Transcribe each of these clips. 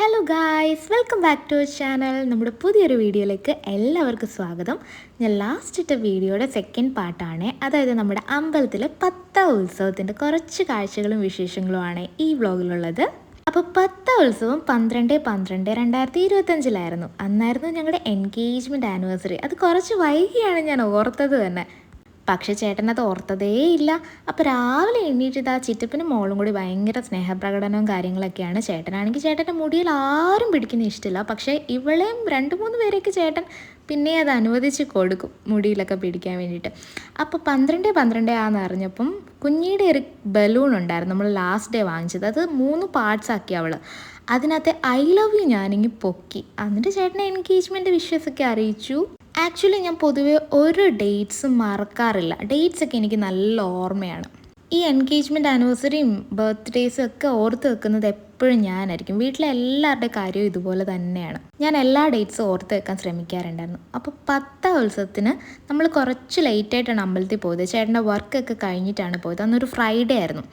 Hello guys welcome back to channel നമ്മുടെ പുതിയൊരു വീഡിയോയിലേക്ക് എല്ലാവർക്കും സ്വാഗതം. ഞാൻ ലാസ്റ്റ് ഇട്ട വീഡിയോയുടെ സെക്കൻഡ് പാർട്ടാണ് അതായത് നമ്മുടെ അമ്പലത്തിലെ പത്ത ഉത്സവത്തിന്റെ കുറച്ച് കാഴ്ചകളും വിശേഷങ്ങളുമാണ് ഈ വ്ളോഗിലുള്ളത് അപ്പോൾ പത്ത ഉത്സവം പന്ത്രണ്ട് പന്ത്രണ്ട് രണ്ടായിരത്തി ഇരുപത്തഞ്ചിലായിരുന്നു. അന്നായിരുന്നു ഞങ്ങളുടെ എൻഗേജ്മെന്റ് ആനിവേഴ്സറി അത് കുറച്ച് വൈകിയാണ് ഞാൻ ഓർത്തത് തന്നെ. പക്ഷേ ചേട്ടനത് ഓർത്തതേ ഇല്ല അപ്പോൾ രാവിലെ എണ്ണീറ്റ് ഇതാ ചിറ്റപ്പനും മോളും കൂടി ഭയങ്കര സ്നേഹപ്രകടനവും കാര്യങ്ങളൊക്കെയാണ് ചേട്ടനാണെങ്കിൽ ചേട്ടന്റെ മുടിയിൽ ആരും പിടിക്കുന്ന ഇഷ്ടമില്ല. പക്ഷേ ഇവളെയും രണ്ട് മൂന്ന് പേരേക്ക് ചേട്ടൻ പിന്നെ അത് അനുവദിച്ച് കൊടുക്കും മുടിയിലൊക്കെ പിടിക്കാൻ വേണ്ടിയിട്ട്. അപ്പോൾ പന്ത്രണ്ട് പന്ത്രണ്ട് ആന്ന് അറിഞ്ഞപ്പം കുഞ്ഞിയുടെ ഒരു ബലൂൺ ഉണ്ടായിരുന്നു നമ്മൾ ലാസ്റ്റ് ഡേ വാങ്ങിച്ചത്. അത് മൂന്ന് പാർട്സ് ആക്കി അവൾ അതിനകത്ത് ഐ ലവ് യു ഞാനിങ്ങി പൊക്കി. എന്നിട്ട് ചേട്ടനെ എൻഗേജ്മെന്റ് വിഷസൊക്കെ അറിയിച്ചു. ആക്ച്വലി ഞാൻ പൊതുവേ ഒരു ഡേറ്റ്സും മറക്കാറില്ല. ഡേറ്റ്സ് ഒക്കെ എനിക്ക് നല്ല ഓർമ്മയാണ്. ഈ എൻഗേജ്മെന്റ് ആനിവേഴ്സറിയും ബർത്ത്ഡേയ്സും ഒക്കെ ഓർത്ത് വെക്കുന്നത് എപ്പോഴും ഞാനായിരിക്കും. വീട്ടിലെ എല്ലാവരുടെ കാര്യവും ഇതുപോലെ തന്നെയാണ്. ഞാൻ എല്ലാ ഡേറ്റ്സും ഓർത്ത് വെക്കാൻ ശ്രമിക്കാറുണ്ടായിരുന്നു. അപ്പോൾ പത്താം ഉത്സവത്തിന് നമ്മൾ കുറച്ച് ലേറ്റായിട്ടാണ് അമ്പലത്തിൽ പോയത്. ചേട്ടന്റെ വർക്കൊക്കെ കഴിഞ്ഞിട്ടാണ് പോയത്. അന്നൊരു ഫ്രൈഡേ ആയിരുന്നു.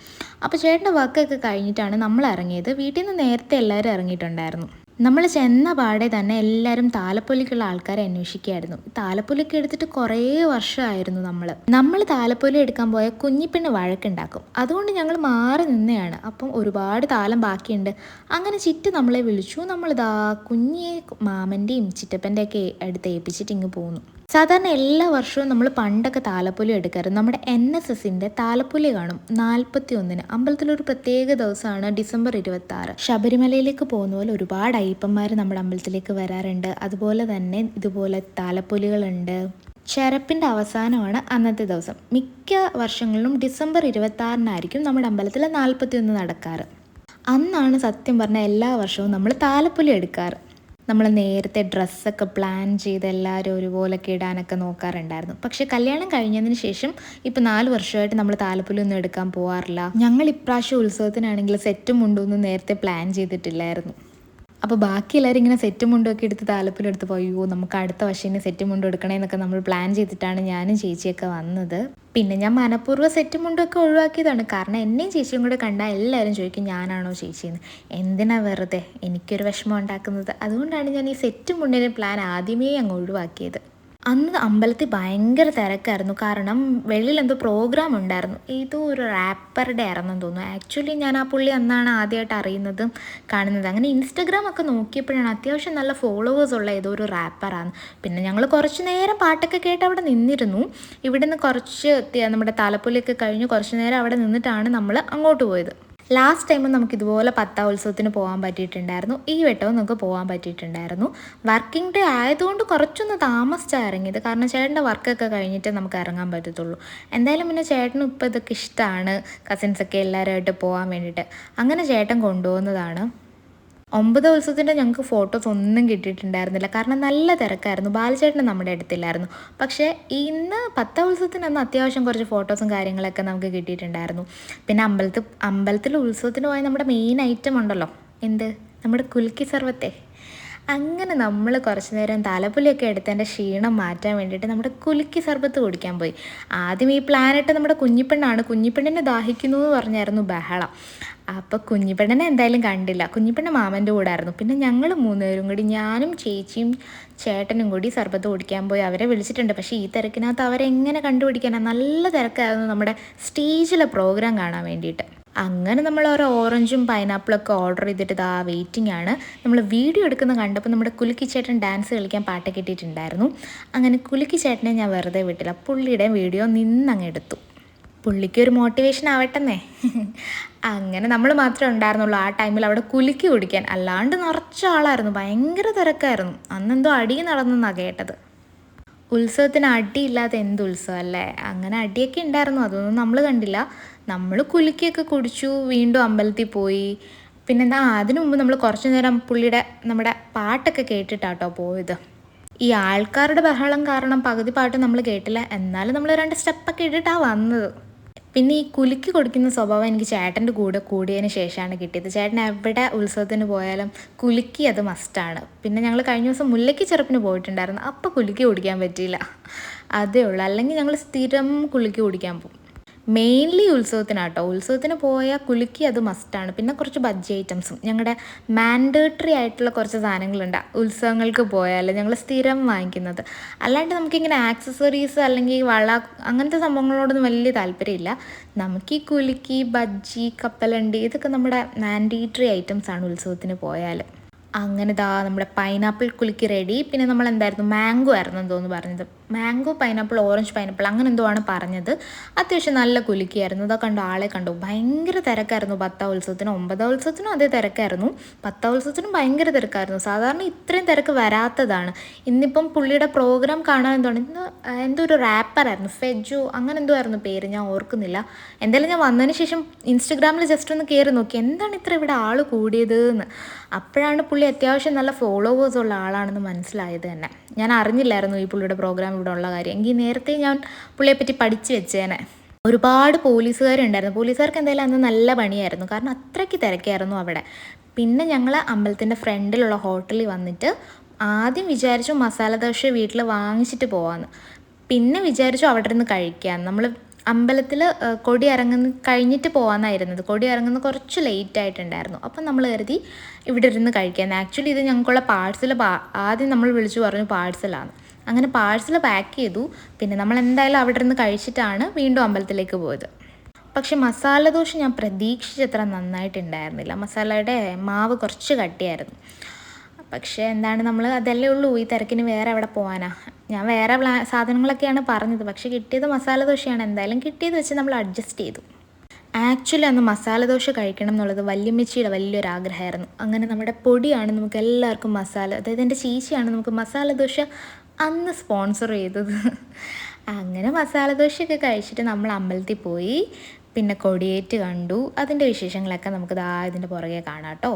അപ്പോൾ ചേട്ടന്റെ വർക്കൊക്കെ കഴിഞ്ഞിട്ടാണ് നമ്മൾ ഇറങ്ങിയത്. വീട്ടിൽ നിന്ന് നേരത്തെ എല്ലാവരും ഇറങ്ങിയിട്ടുണ്ടായിരുന്നു. നമ്മൾ ചെന്ന പാടെ തന്നെ എല്ലാവരും താലപ്പൊലിക്കുള്ള ആൾക്കാരെ അന്വേഷിക്കുകയായിരുന്നു. താലപ്പൊലിക്ക് എടുത്തിട്ട് കുറേ വർഷമായിരുന്നു നമ്മൾ നമ്മൾ താലപ്പൊലി എടുക്കാൻ പോയ കുഞ്ഞിപ്പെണ്ണ് വഴക്കുണ്ടാക്കും. അതുകൊണ്ട് ഞങ്ങൾ മാറി നിന്നെയാണ്. അപ്പം ഒരുപാട് താലം ബാക്കിയുണ്ട്. അങ്ങനെ ചിറ്റ് നമ്മളെ വിളിച്ചു. നമ്മളിതാ കുഞ്ഞിയെ മാമന്റെയും ചിറ്റപ്പന്റെയൊക്കെ അടുത്ത് ഏൽപ്പിച്ചിട്ട് ഇങ്ങ് പോന്നു. സാധാരണ എല്ലാ വർഷവും നമ്മൾ പണ്ടൊക്കെ താലപ്പൊലി എടുക്കാറ്. നമ്മുടെ എൻ എസ് എസിന്റെ താലപ്പൊലി കാണും. നാൽപ്പത്തി ഒന്നിന് അമ്പലത്തിലൊരു പ്രത്യേക ദിവസമാണ് ഡിസംബർ ഇരുപത്തി ആറ് ശബരിമലയിലേക്ക് പോകുന്ന പോലെ ഒരുപാട് അയ്യപ്പന്മാർ നമ്മുടെ അമ്പലത്തിലേക്ക് വരാറുണ്ട്. അതുപോലെ തന്നെ ഇതുപോലെ താലപ്പൊലികളുണ്ട്. ചരപ്പിന്റെ അവസാനമാണ് അന്നത്തെ ദിവസം. മിക്ക വർഷങ്ങളിലും ഡിസംബർ ഇരുപത്തി ആറിനായിരിക്കും നമ്മുടെ അമ്പലത്തിൽ നാൽപ്പത്തി ഒന്ന് നടക്കാറ്. അന്നാണ് സത്യം പറഞ്ഞ എല്ലാ വർഷവും നമ്മൾ താലപ്പൊലി എടുക്കാറ്. നമ്മൾ നേരത്തെ ഡ്രസ്സൊക്കെ പ്ലാൻ ചെയ്ത് എല്ലാവരും ഒരുപോലൊക്കെ ഇടാനൊക്കെ നോക്കാറുണ്ടായിരുന്നു. പക്ഷെ കല്യാണം കഴിഞ്ഞതിന് ശേഷം ഇപ്പം നാല് വർഷമായിട്ട് നമ്മൾ താലപ്പൊലിയൊന്നും എടുക്കാൻ പോകാറില്ല ഞങ്ങൾ ഇപ്രാവശ്യം ഉത്സവത്തിനാണെങ്കിൽ സെറ്റും മുണ്ടൊന്നും നേരത്തെ പ്ലാൻ ചെയ്തിട്ടില്ലായിരുന്നു. അപ്പോൾ ബാക്കി എല്ലാവരും ഇങ്ങനെ സെറ്റ് മുണ്ടും ഒക്കെ എടുത്ത് താലപ്പിലെടുത്ത് പോയി. പോയോ നമുക്ക് അടുത്ത വർഷം സെറ്റ് മുണ്ടും എടുക്കണേന്നൊക്കെ നമ്മൾ പ്ലാൻ ചെയ്തിട്ടാണ് ഞാനും ചേച്ചിയൊക്കെ വന്നത്. പിന്നെ ഞാൻ മനഃപൂർവം സെറ്റ് മുണ്ടൊക്കെ ഒഴിവാക്കിയതാണ്. കാരണം എന്നെയും ചേച്ചിയും കൂടെ കണ്ടാൽ എല്ലാവരും ചോദിക്കും ഞാനാണോ ചേച്ചിയെന്ന്? എന്തിനാ വെറുതെ? എനിക്കൊരു വിഷമം ഉണ്ടാക്കുന്നത്. അതുകൊണ്ടാണ് ഞാൻ ഈ സെറ്റ് മുണ്ടിന്റെ പ്ലാൻ ആദ്യമേ അങ്ങ് ഒഴിവാക്കിയത്. അന്ന് അമ്പലത്തിൽ ഭയങ്കര തിരക്കായിരുന്നു. കാരണം വെളിയിൽ എന്തോ പ്രോഗ്രാം ഉണ്ടായിരുന്നു. ഏതോ ഒരു റാപ്പറുടെ ആയിരുന്നെന്ന് തോന്നുന്നു. ആക്ച്വലി ഞാൻ ആ പുള്ളി അന്നാണ് ആദ്യമായിട്ട് അറിയുന്നത് കാണുന്നത്. അങ്ങനെ ഇൻസ്റ്റഗ്രാം ഒക്കെ നോക്കിയപ്പോഴാണ് അത്യാവശ്യം നല്ല ഫോളോവേഴ്സ് ഉള്ള ഏതോ ഒരു റാപ്പറാണ് പിന്നെ ഞങ്ങൾ കുറച്ച് നേരം പാട്ടൊക്കെ കേട്ട് അവിടെ നിന്നിരുന്നു. ഇവിടെ നിന്ന് കുറച്ച് നമ്മുടെ താലപ്പൊലിയൊക്കെ കഴിഞ്ഞ് കുറച്ച് നേരം അവിടെ നിന്നിട്ടാണ് നമ്മൾ അങ്ങോട്ട് പോയത്. ലാസ്റ്റ് ടൈമും നമുക്ക് ഇതുപോലെ പത്താം ഉത്സവത്തിന് പോകാൻ പറ്റിയിട്ടുണ്ടായിരുന്നു. ഈ വട്ടവും നമുക്ക് പോകാൻ പറ്റിയിട്ടുണ്ടായിരുന്നു. വർക്കിംഗ് ഡേ ആയതുകൊണ്ട് കുറച്ചൊന്ന് താമസിച്ചാണ് ഇറങ്ങിയത്. കാരണം ചേട്ടന്റെ വർക്കൊക്കെ കഴിഞ്ഞിട്ട് നമുക്ക് ഇറങ്ങാൻ പറ്റത്തുള്ളൂ. എന്തായാലും പിന്നെ ചേട്ടനും ഇപ്പോൾ ഇതൊക്കെ ഇഷ്ടമാണ് കസിൻസൊക്കെ എല്ലാവരുമായിട്ട് പോകാൻ വേണ്ടിയിട്ട്. അങ്ങനെ ചേട്ടൻ കൊണ്ടുപോകുന്നതാണ്. ഒമ്പത് ദിവസത്തിന്റെ ഞങ്ങൾക്ക് ഫോട്ടോസ് ഒന്നും കിട്ടിയിട്ടുണ്ടായിരുന്നില്ല. കാരണം നല്ല തിരക്കായിരുന്നു. ബാലചേട്ടൻ നമ്മുടെ അടുത്തില്ലായിരുന്നു. പക്ഷേ ഇന്ന് പത്താം ഉത്സവത്തിന് അന്ന് അത്യാവശ്യം കുറച്ച് ഫോട്ടോസും കാര്യങ്ങളൊക്കെ നമുക്ക് കിട്ടിയിട്ടുണ്ടായിരുന്നു. പിന്നെ അമ്പലത്തിൽ അമ്പലത്തിൽ ഉത്സവത്തിന് പോയ നമ്മുടെ മെയിൻ ഐറ്റം ഉണ്ടല്ലോ. എന്ത്? നമ്മുടെ കുലുക്കി സർവത്തെ. അങ്ങനെ നമ്മൾ കുറച്ച് നേരം തലപ്പുലിയൊക്കെ എടുത്ത് എന്റെ ക്ഷീണം മാറ്റാൻ വേണ്ടിയിട്ട് നമ്മുടെ കുലുക്കി സർബത്ത് കുടിക്കാൻ പോയി. ആദ്യം ഈ പ്ലാനിട്ട് നമ്മുടെ കുഞ്ഞിപ്പെണ്ണാണ്. കുഞ്ഞിപ്പെണ്ണിനെ ദാഹിക്കുന്നു എന്ന് പറഞ്ഞായിരുന്നു ബഹളം. അപ്പോൾ കുഞ്ഞിപ്പെണ്ണനെ എന്തായാലും കണ്ടില്ല. കുഞ്ഞിപ്പെണ്ണ മാമന്റെ കൂടെ ആയിരുന്നു പിന്നെ ഞങ്ങൾ മൂന്നുപേരും കൂടി ഞാനും ചേച്ചിയും ചേട്ടനും കൂടി സർബത്ത് ഓടിക്കാൻ പോയി അവരെ വിളിച്ചിട്ടുണ്ട്. പക്ഷേ ഈ തിരക്കിനകത്ത് അവരെങ്ങനെ കണ്ടുപിടിക്കാനാണ് നല്ല തിരക്കായിരുന്നു നമ്മുടെ സ്റ്റേജിലെ പ്രോഗ്രാം കാണാൻ വേണ്ടിയിട്ട്. അങ്ങനെ നമ്മൾ ഓരോ ഓറഞ്ചും പൈനാപ്പിളൊക്കെ ഓർഡർ ചെയ്തിട്ട് ഇതാ വെയിറ്റിംഗ് ആണ്. നമ്മൾ വീഡിയോ എടുക്കുന്ന കണ്ടപ്പോൾ നമ്മുടെ കുലുക്കി ചേട്ടൻ ഡാൻസ് കളിക്കാൻ പാട്ട് കിട്ടിയിട്ടുണ്ടായിരുന്നു. അങ്ങനെ കുലുക്കി ചേട്ടനെ ഞാൻ വെറുതെ വിട്ടില്ല. പുള്ളിയുടെ വീഡിയോ നിന്നങ്ങ് എടുത്തു. പുള്ളിക്ക് ഒരു മോട്ടിവേഷൻ ആവട്ടെന്നേ. അങ്ങനെ നമ്മൾ മാത്രമേ ഉണ്ടായിരുന്നുള്ളൂ. ആ ടൈമിൽ അവിടെ കുലുക്കി കുടിക്കാൻ അല്ലാണ്ട് നിറച്ച ആളായിരുന്നു. ഭയങ്കര തിരക്കായിരുന്നു. അന്നെന്തോ അടി നടന്നെന്നാണ് കേട്ടത്. ഉത്സവത്തിന് അടിയില്ലാത്ത എന്ത് ഉത്സവം അല്ലേ? അങ്ങനെ അടിയൊക്കെ ഉണ്ടായിരുന്നു. അതൊന്നും നമ്മൾ കണ്ടില്ല. നമ്മൾ കുലുക്കിയൊക്കെ കുടിച്ചു. വീണ്ടും അമ്പലത്തിൽ പോയി. പിന്നെന്താ അതിനു മുമ്പ് നമ്മൾ കുറച്ചു നേരം പുള്ളിയുടെ നമ്മുടെ പാട്ടൊക്കെ കേട്ടിട്ടാട്ടോ പോയത്. ഈ ആൾക്കാരുടെ ബഹളം കാരണം പകുതി പാട്ട് നമ്മൾ കേട്ടില്ല. എന്നാലും നമ്മൾ രണ്ട് സ്റ്റെപ്പൊക്കെ ഇട്ടിട്ടാണ് വന്നത്. പിന്നെ ഈ കുലുക്കി കൊടുക്കുന്ന സ്വഭാവം എനിക്ക് ചേട്ടന്റെ കൂടെ കൂടിയതിന് ശേഷമാണ് കിട്ടിയത്. ചേട്ടൻ എവിടെ ഉത്സവത്തിന് പോയാലും കുലുക്കി അത് മസ്റ്റാണ് പിന്നെ ഞങ്ങൾ കഴിഞ്ഞ ദിവസം മുല്ലയ്ക്ക് ചെറുപ്പിന് പോയിട്ടുണ്ടായിരുന്നു. അപ്പോൾ കുലുക്കി കുടിക്കാൻ പറ്റിയില്ല. അതേ ഉള്ളൂ. അല്ലെങ്കിൽ ഞങ്ങൾ സ്ഥിരം കുലുക്കി കുടിക്കാൻ പോകും. മെയിൻലി ഉത്സവത്തിനാട്ടോ. ഉത്സവത്തിന് പോയാൽ കുലുക്കി അത് മസ്റ്റാണ് പിന്നെ കുറച്ച് ബജ്ജി ഐറ്റംസും ഞങ്ങളുടെ മാൻഡേറ്ററി ആയിട്ടുള്ള കുറച്ച് സാധനങ്ങളുണ്ട്. ഉത്സവങ്ങൾക്ക് പോയാൽ ഞങ്ങൾ സ്ഥിരം വാങ്ങിക്കുന്നത്. അല്ലാണ്ട് നമുക്കിങ്ങനെ ആക്സസറീസ് അല്ലെങ്കിൽ വള അങ്ങനത്തെ സംഭവങ്ങളോടൊന്നും വലിയ താല്പര്യമില്ല. നമുക്ക് ഈ കുലുക്കി ബജ്ജി കപ്പലണ്ടി ഇതൊക്കെ നമ്മുടെ മാൻഡേറ്ററി ഐറ്റംസ് ആണ് ഉത്സവത്തിന് പോയാൽ അങ്ങനെ ദാ നമ്മുടെ പൈനാപ്പിൾ കുലുക്കി റെഡി പിന്നെ നമ്മൾ എന്തായിരുന്നു മാംഗോ ആയിരുന്നു എന്തോന്ന് പറഞ്ഞത്. മാംഗോ പൈനാപ്പിൾ ഓറഞ്ച് പൈനാപ്പിൾ അങ്ങനെ എന്തോ ആണ് പറഞ്ഞത്? അത്യാവശ്യം നല്ല കുലുക്കിയായിരുന്നു. ഇതൊക്കെ കണ്ടു ആളെ കണ്ടു ഭയങ്കര തിരക്കായിരുന്നു. പത്താം ഉത്സവത്തിനും ഒമ്പതാം ഉത്സവത്തിനും അതേ തിരക്കായിരുന്നു. പത്താം ഉത്സവത്തിനും ഭയങ്കര തിരക്കായിരുന്നു. സാധാരണ ഇത്രയും തിരക്ക് വരാത്തതാണ്. ഇന്നിപ്പം പുള്ളിയുടെ പ്രോഗ്രാം കാണാൻ എന്താണ് ഇന്ന് എന്തോ ഒരു റാപ്പറായിരുന്നു. ഫെജു അങ്ങനെ എന്തോ ആയിരുന്നു പേര്. ഞാൻ ഓർക്കുന്നില്ല. എന്തായാലും ഞാൻ വന്നതിന് ശേഷം ഇൻസ്റ്റഗ്രാമിൽ ജസ്റ്റ് ഒന്ന് കയറി നോക്കി. എന്താണ് ഇത്ര ഇവിടെ ആൾ കൂടിയത് എന്ന് അപ്പോഴാണ് പുള്ളി അത്യാവശ്യം നല്ല ഫോളോവേഴ്സ് ഉള്ള ആളാണെന്ന് മനസ്സിലായത് തന്നെ. ഞാൻ അറിഞ്ഞില്ലായിരുന്നു ഈ പുള്ളിയുടെ പ്രോഗ്രാം ഇവിടെ ഉള്ള കാര്യം. എങ്കിൽ നേരത്തെ ഞാൻ പുള്ളിയെപ്പറ്റി പഠിച്ചു വെച്ചേനെ. ഒരുപാട് പോലീസുകാരുണ്ടായിരുന്നു. പോലീസുകാർക്ക് എന്തായാലും അന്ന് നല്ല പണിയായിരുന്നു. കാരണം അത്രയ്ക്ക് തിരക്കായിരുന്നു അവിടെ. പിന്നെ ഞങ്ങൾ അമ്പലത്തിന്റെ ഫ്രണ്ടിലുള്ള ഹോട്ടലിൽ വന്നിട്ട് ആദ്യം വിചാരിച്ചു മസാല ദോശ വീട്ടിൽ വാങ്ങിച്ചിട്ട് പോകാമെന്ന് പിന്നെ വിചാരിച്ചു അവിടെ നിന്ന് കഴിക്കാം നമ്മൾ അമ്പലത്തിൽ കൊടി ഇറങ്ങുന്ന കഴിഞ്ഞിട്ട് പോകാമെന്നായിരുന്നത് കൊടി ഇറങ്ങുന്ന കുറച്ച് ലേറ്റ് ആയിട്ടുണ്ടായിരുന്നു. അപ്പം നമ്മൾ കരുതി ഇവിടെ ഇരുന്ന് കഴിക്കാൻ ആക്ച്വലി ഇത് ഞങ്ങൾക്കുള്ള പാഴ്സൽ ആദ്യം നമ്മൾ വിളിച്ചു പറഞ്ഞു പാഴ്സലാണ് അങ്ങനെ പാഴ്സൽ പാക്ക് ചെയ്തു. പിന്നെ നമ്മൾ എന്തായാലും അവിടെ നിന്ന് കഴിച്ചിട്ടാണ് വീണ്ടും അമ്പലത്തിലേക്ക് പോയത്. പക്ഷെ മസാല ദോശ ഞാൻ പ്രതീക്ഷിച്ചത്ര നന്നായിട്ടുണ്ടായിരുന്നില്ല. മസാലയുടെ മാവ് കുറച്ച് കട്ടിയായിരുന്നു. പക്ഷേ എന്താണ് നമ്മൾ അതല്ലേ ഉള്ളൂ ഈ തിരക്കിന് വേറെ എവിടെ പോകാനാ ഞാൻ വേറെ സാധനങ്ങളൊക്കെയാണ് പറഞ്ഞത്. പക്ഷേ കിട്ടിയത് മസാല ദോശയാണ്. എന്തായാലും കിട്ടിയത് വെച്ച് നമ്മൾ അഡ്ജസ്റ്റ് ചെയ്തു. ആക്ച്വലി അന്ന് മസാല ദോശ കഴിക്കണം എന്നുള്ളത് വല്യമ്മച്ചിയുടെ വലിയൊരു ആഗ്രഹമായിരുന്നു അങ്ങനെ നമ്മുടെ പൊടിയാണ് നമുക്ക് എല്ലാവർക്കും മസാല അതായത് എന്റെ ചീച്ചയാണ് നമുക്ക് മസാല ദോശ അന്ന് സ്പോൺസർ ചെയ്തത്. അങ്ങനെ മസാല ദോശയൊക്കെ കഴിച്ചിട്ട് നമ്മൾ അമ്പലത്തിൽ പോയി. പിന്നെ കൊടിയേറ്റ് കണ്ടു. അതിന്റെ വിശേഷങ്ങളൊക്കെ നമുക്ക് ദാ ഇതിന്റെ പുറകെ കാണാം കേട്ടോ.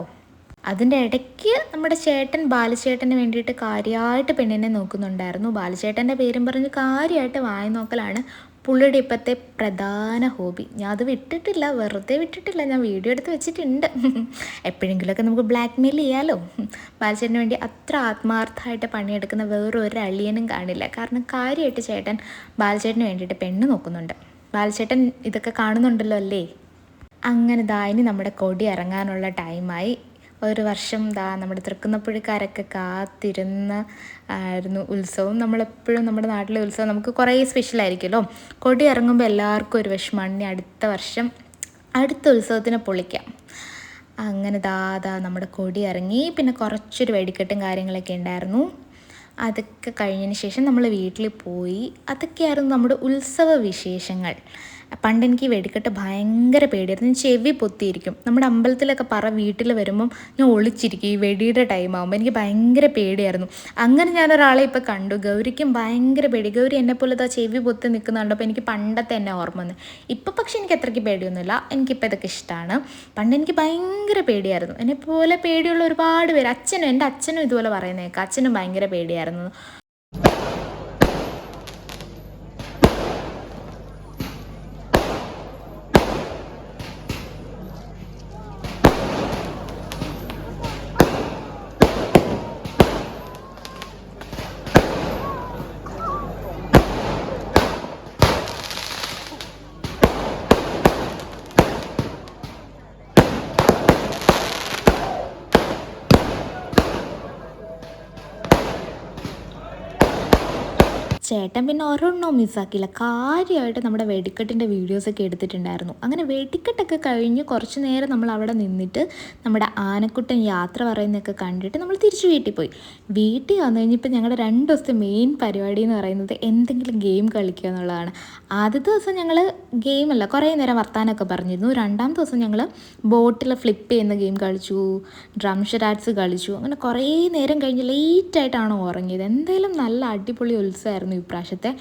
അതിന്റെ ഇടയ്ക്ക് നമ്മുടെ ചേട്ടൻ ബാലചേട്ടന് വേണ്ടിയിട്ട് കാര്യമായിട്ട് പെണ്ണിനെ നോക്കുന്നുണ്ടായിരുന്നു. ബാലചേട്ടന്റെ പേരും പറഞ്ഞ് കാര്യമായിട്ട് വായി നോക്കലാണ് പുള്ളിയുടെ ഇപ്പോഴത്തെ പ്രധാന ഹോബി. ഞാൻ അത് വിട്ടിട്ടില്ല വെറുതെ വിട്ടിട്ടില്ല. ഞാൻ വീഡിയോ എടുത്ത് വെച്ചിട്ടുണ്ട്. എപ്പോഴെങ്കിലുമൊക്കെ നമുക്ക് ബ്ലാക്ക് മെയിൽ ചെയ്യാമല്ലോ ബാലചേട്ടന് വേണ്ടി അത്ര ആത്മാർത്ഥമായിട്ട് പണിയെടുക്കുന്ന വേറൊരു അളിയനും കാണില്ല. കാരണം കാര്യമായിട്ട് ചേട്ടൻ ബാലചേട്ടന് വേണ്ടിയിട്ട് പെണ്ണ് നോക്കുന്നുണ്ട്. ബാലചേട്ടൻ ഇതൊക്കെ കാണുന്നുണ്ടല്ലോ അല്ലേ? അങ്ങനെ ദാ നമ്മുടെ കൊടി ഇറങ്ങാനുള്ള ടൈമായി ഒരു വർഷം ദാ നമ്മുടെ തൃക്കുന്നപ്പുഴക്കാരൊക്കെ കാത്തിരുന്ന ആയിരുന്നു ഉത്സവം. നമ്മളെപ്പോഴും നമ്മുടെ നാട്ടിലെ ഉത്സവം നമുക്ക് കുറേ സ്പെഷ്യലായിരിക്കുമല്ലോ കൊടി ഇറങ്ങുമ്പോൾ എല്ലാവർക്കും ഒരു വിഷമമാണ്. ഇനി അടുത്ത വർഷം അടുത്ത ഉത്സവത്തിന് പൊളിക്കാം. അങ്ങനെ ദാ ദാ നമ്മുടെ കൊടി ഇറങ്ങി. പിന്നെ കുറച്ചൊരു വെടിക്കെട്ടും കാര്യങ്ങളൊക്കെ ഉണ്ടായിരുന്നു. അതൊക്കെ കഴിഞ്ഞതിന് ശേഷം നമ്മൾ വീട്ടിൽ പോയി. അതൊക്കെയായിരുന്നു നമ്മുടെ ഉത്സവ വിശേഷങ്ങൾ. പണ്ട് എനിക്ക് വെടിക്കെട്ട് ഭയങ്കര പേടിയായിരുന്നു. ചെവി പൊത്തിയിരിക്കും. നമ്മുടെ അമ്പലത്തിലൊക്കെ പറ വീട്ടിൽ വരുമ്പം ഞാൻ ഒളിച്ചിരിക്കും. ഈ വെടിയുടെ ടൈം ആകുമ്പോൾ എനിക്ക് ഭയങ്കര പേടിയായിരുന്നു. അങ്ങനെ ഞാനൊരാളെ ഇപ്പോൾ കണ്ടു. ഗൗരിക്കും ഭയങ്കര പേടി. ഗൗരി എന്നെ പോലെ ചെവി പൊത്തി നിൽക്കുന്നുണ്ട്. അപ്പോൾ എനിക്ക് പണ്ടത്തെ എന്നെ ഓർമ്മ വന്നു. ഇപ്പോൾ പക്ഷെ എനിക്ക് അത്രയ്ക്ക് പേടിയൊന്നുമില്ല. എനിക്കിപ്പോൾ ഇതൊക്കെ ഇഷ്ടമാണ് പണ്ട് എനിക്ക് ഭയങ്കര പേടിയായിരുന്നു. എന്നെപ്പോലെ പേടിയുള്ള ഒരുപാട് പേര്. അച്ഛനും എന്റെ അച്ഛനും ഇതുപോലെ പറയുന്നേക്കാം അച്ഛനും ഭയങ്കര പേടിയായിരുന്നു. ചേട്ടൻ പിന്നെ ഒരെണ്ണവും മിസ്സാക്കിയില്ല. കാര്യമായിട്ട് നമ്മുടെ വെടിക്കെട്ടിന്റെ വീഡിയോസൊക്കെ എടുത്തിട്ടുണ്ടായിരുന്നു. അങ്ങനെ വെടിക്കെട്ടൊക്കെ കഴിഞ്ഞ് കുറച്ച് നേരം നമ്മൾ അവിടെ നിന്നിട്ട് നമ്മുടെ ആനക്കുട്ടൻ യാത്ര പറയുന്നതൊക്കെ കണ്ടിട്ട് നമ്മൾ തിരിച്ച് വീട്ടിൽ പോയി. വീട്ടിൽ വന്നു കഴിഞ്ഞപ്പോൾ ഞങ്ങളുടെ രണ്ട് ദിവസത്തെ മെയിൻ പരിപാടി എന്ന് പറയുന്നത് എന്തെങ്കിലും ഗെയിം കളിക്കുക എന്നുള്ളതാണ്. ആദ്യത്തെ ദിവസം ഞങ്ങൾ ഗെയിമല്ല കുറേ നേരം വർത്താനമൊക്കെ പറഞ്ഞിരുന്നു. രണ്ടാം ദിവസം ഞങ്ങൾ ബോട്ടിൽ ഫ്ലിപ്പ് ചെയ്യുന്ന ഗെയിം കളിച്ചു ഡ്രം ഷെറാറ്റ്സ് കളിച്ചു. അങ്ങനെ കുറേ നേരം കഴിഞ്ഞ് ലേറ്റായിട്ടാണ് ഉറങ്ങിയത്. എന്തായാലും നല്ല അടിപൊളി ഉത്സവമായിരുന്നു ഇപ്രാവശ്യത്തെ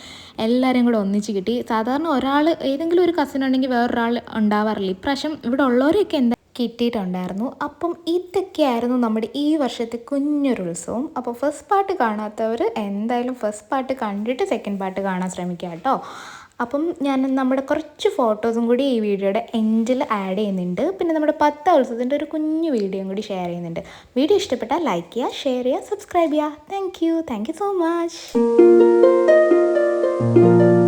എല്ലാവരും കൂടെ ഒന്നിച്ച് കിട്ടി. സാധാരണ ഒരാൾ ഏതെങ്കിലും ഒരു കസിൻ ഉണ്ടെങ്കിൽ വേറൊരാൾ ഉണ്ടാവാറില്ല. ഇപ്രാവശ്യം ഇവിടെ ഉള്ളവരെയൊക്കെ എന്താ കിട്ടിയിട്ടുണ്ടായിരുന്നു. അപ്പം ഇതൊക്കെയായിരുന്നു നമ്മുടെ ഈ വർഷത്തെ കുഞ്ഞൊരു ഉത്സവം അപ്പോൾ ഫസ്റ്റ് പാർട്ട് കാണാത്തവർ എന്തായാലും ഫസ്റ്റ് പാർട്ട് കണ്ടിട്ട് സെക്കൻഡ് പാർട്ട് കാണാൻ ശ്രമിക്കുക കേട്ടോ. അപ്പം ഞാൻ നമ്മുടെ കുറച്ച് ഫോട്ടോസും കൂടി ഈ വീഡിയോയുടെ എൻഡിൽ ആഡ് ചെയ്യുന്നുണ്ട്. പിന്നെ നമ്മുടെ പത്ത് ഉത്സവത്തിന്റെ ഒരു കുഞ്ഞു വീഡിയോയും കൂടി ഷെയർ ചെയ്യുന്നുണ്ട്. വീഡിയോ ഇഷ്ടപ്പെട്ടാൽ ലൈക്ക് ചെയ്യുക ഷെയർ ചെയ്യുക സബ്സ്ക്രൈബ് ചെയ്യുക. Thank you thank you so much Thank you.